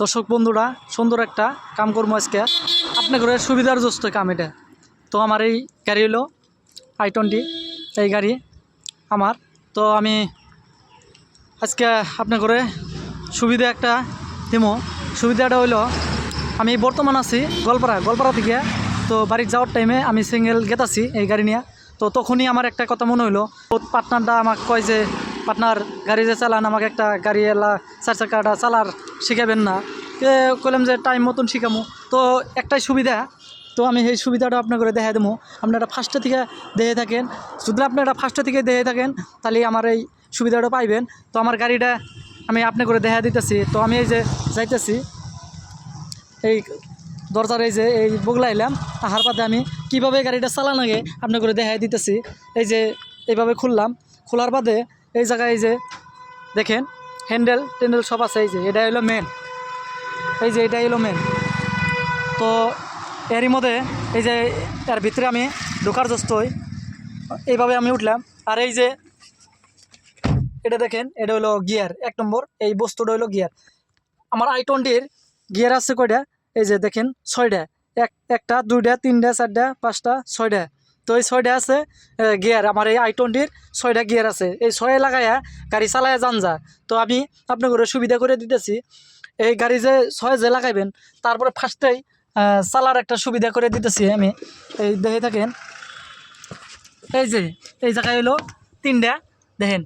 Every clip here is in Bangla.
দর্শক বন্ধুরা, সুন্দর একটা কাম করব আজকে। আপনি করে সুবিধার জস্ত কাম এটা। তো আমার এই গাড়ি হলো আই টোয়েন্টি, এই গাড়ি আমার। তো আমি আজকে আপনি করে সুবিধা একটা দিমো। সুবিধাটা হইল আমি বর্তমান আছি গোলপাড়া গোলপাড়া থেকে। তো বাড়ি যাওয়ার টাইমে আমি সিঙ্গেল গেতাছি এই গাড়ি নিয়ে। তো তখনই আমার একটা কথা মনে হইল পার্টনারটা আমাকে কয় যে পার্টনার গাড়ি যে চালান, আমাকে একটা গাড়ি এলা চার চাকাটা চালার শিখাবেন না। কে কইলাম যে টাইম মতন শিখামো। তো একটাই সুবিধা, তো আমি সেই সুবিধাটা আপনার করে দেখা দেবো আপনারা ফার্স্টে থেকে দেখে থাকেন। যদি আপনারা ফার্স্টে থেকে দেখে থাকেন, তাহলে আমার এই সুবিধাটা পাইবেন। তো আমার গাড়িটা আমি আপনি করে দেখা দিতেছি। তো আমি এই যে যাইতেছি, এই দরজার এই যে এই বগলা এলাম আহার পাতে আমি কীভাবে গাড়িটা চালান আগে আপনি করে দেখাই দিতেছি। এই যে এইভাবে খুললাম। খোলার বাদে এই জায়গায় এই যে, দেখেন হ্যান্ডেল টেন্ডেল সব আছে, এই যে, এটা হলো মেন এই যে এটা হলো মেন তো এরই মধ্যে এই যে, এর ভিতরে আমি ঢোকার যস্তই এইভাবে আমি উঠলাম। আর এই যে, এটা দেখেন, এটা হলো গিয়ার এক নম্বর। এই বস্তুটা হলো গিয়ার আমার আই টোয়েন্টির গিয়ার আছে কয়টা? এই যে, দেখেন, ছয়টা। এক, একটা, দুইটা, তিনটা, চারটা, পাঁচটা, ছয়টা। তো এই ছয়টা আছে গিয়ার, আমার এই আই টোয়েন্টির ছয়টা গিয়ার আছে। এই ছয় লাগাইয়া গাড়ি চালায়া যান যা। তো আমি আপনাকে সুবিধা করে দিতেছি, এই গাড়ি যে ছয় যে লাগাইবেন, তারপরে ফার্স্টেই চালার একটা সুবিধা করে দিতেছি আমি। এই দেখে থাকেন, এই যে, এই জায়গায় হলো তিনটা, দেখেন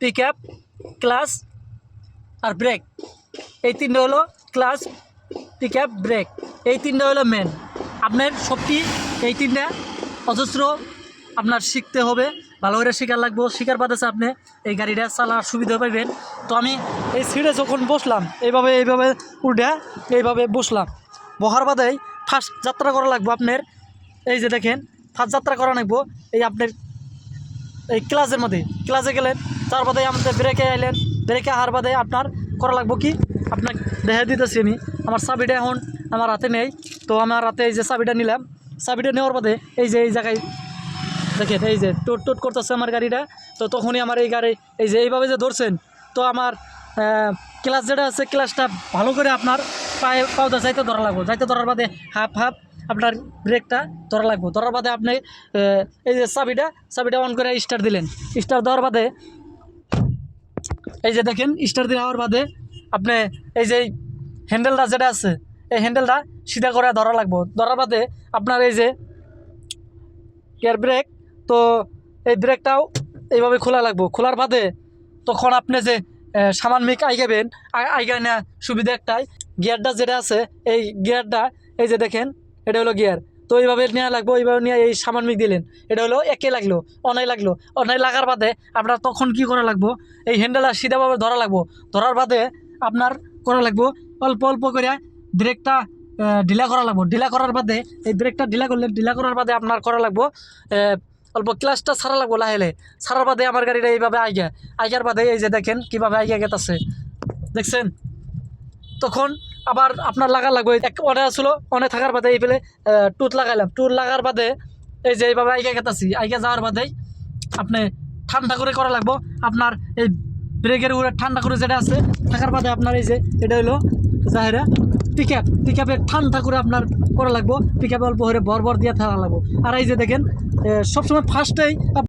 পিক আপ ক্লাস আর ব্রেক এই তিনটা হলো ক্লাস পিক আপ ব্রেক এই তিনটা হলো মেন আপনার সবটি এই তিনটা অজস্র আপনার শিখতে হবে, ভালো করে শেখার লাগবো। শেখার বাদে আপনি এই গাড়িটা চালার সুবিধা পাইবেন। তো আমি এই সিটে যখন বসলাম, এইভাবে এইভাবে উঠে এইভাবে বসলাম। বহার বাদেই ফার্স্ট যাত্রা করা লাগবো আপনার। এই যে দেখেন ফার্স্ট যাত্রা করা লাগবো। এই আপনার এই ক্লাসের মধ্যে, ক্লাসে গেলেন, তার বাদে আমাদের ব্রেকে আইলেন। ব্রেকে আহার বাদে আপনার করা লাগবো কি? আপনার দেখা দিতেছি আমি। আমার চাবিটা এখন আমার হাতে নেই। তো আমার হাতে এই যে চাবিটা নিলাম চাবিটা নেওয়ার বাদে এই যে এই জায়গায় দেখেন, এই যে টোট টোট করতেছে আমার গাড়িটা। তো তখনই আমার এই গাড়ি, এই যে এইভাবে যে ধরছেন, তো আমার ক্লাস যেটা আছে ক্লাসটা ভালো করে আপনার পায়ে পাওদা যাইতে ধরা লাগবো। যাইতে ধরার বাদে হাফ হাফ আপনার ব্রেকটা ধরা লাগবো। ধরার বাদে আপনি এই যে চাবিটা চাবিটা অন করে স্টার্ট দিলেন। স্টার দেওয়ার বাদে, এই যে দেখেন স্টার দেওয়ার বাদে আপনি এই যে হ্যান্ডেলটা যেটা আছে এই হ্যান্ডেলটা সিধা করে ধরা লাগবো। ধরার বাদে আপনার এই যে এয়ার ব্রেক তো এই ব্রেকটাও এইভাবে খোলা লাগবো। খোলার বাদে তখন আপনি যে আহ, সামান্বিক আইগাবেন আইগা নেওয়া সুবিধা একটাই। গিয়ারটা যেটা আছে এই গিয়ারটা এই যে দেখেন এটা হলো গিয়ার তো এইভাবে নেওয়া লাগবো এইভাবে নিয়ে এই সামান্বিক দিলেন। এটা হলো একে লাগল অনাই লাগল। অনাই লাগার বাদে আপনার তখন কি করা লাগবো? এই হ্যান্ডেলটা সিধাভাবে ধরা লাগবো। ধরার বাদে আপনার করা লাগবো অল্প অল্প করে ব্রেকটা ঢিলা করা লাগবো। ঢিলা করার বাদে, এই ব্রেকটা ঢিলা করলে, ঢিলা করার বাদে আপনার করা লাগবো অল্প ক্লাসটা ছাড়া লাগবো লাহেলে ছাড়ার বাদে আমার গাড়িটা এইভাবে আইগা। আইগার বাদে এই যে দেখেন, কীভাবে আইগা গেতাছে। দেখছেন? তখন আবার আপনার লাগা লাগবে অনে আসলো, অনে থাকার বাদে এই পেলে টুট লাগাইলাম। টুট লাগার বাদে এই যে এইভাবে আইগা গেতাছি। আইগা যাওয়ার বাদেই আপনি ঠান্ডা করে করা লাগবো। আপনার এই ব্রেকের উপরে ঠান্ডা করে যেটা আছে, থাকার বাদে আপনার এই যে, এটা হলো জাহেরা পিক আপ পিক আপে ঠান্ডা করে আপনার করা লাগবো। পিক আপে অল্প করে বর বর দিয়ে থাকা লাগবো। আর এই যে দেখেন সবসময় ফার্স্টেই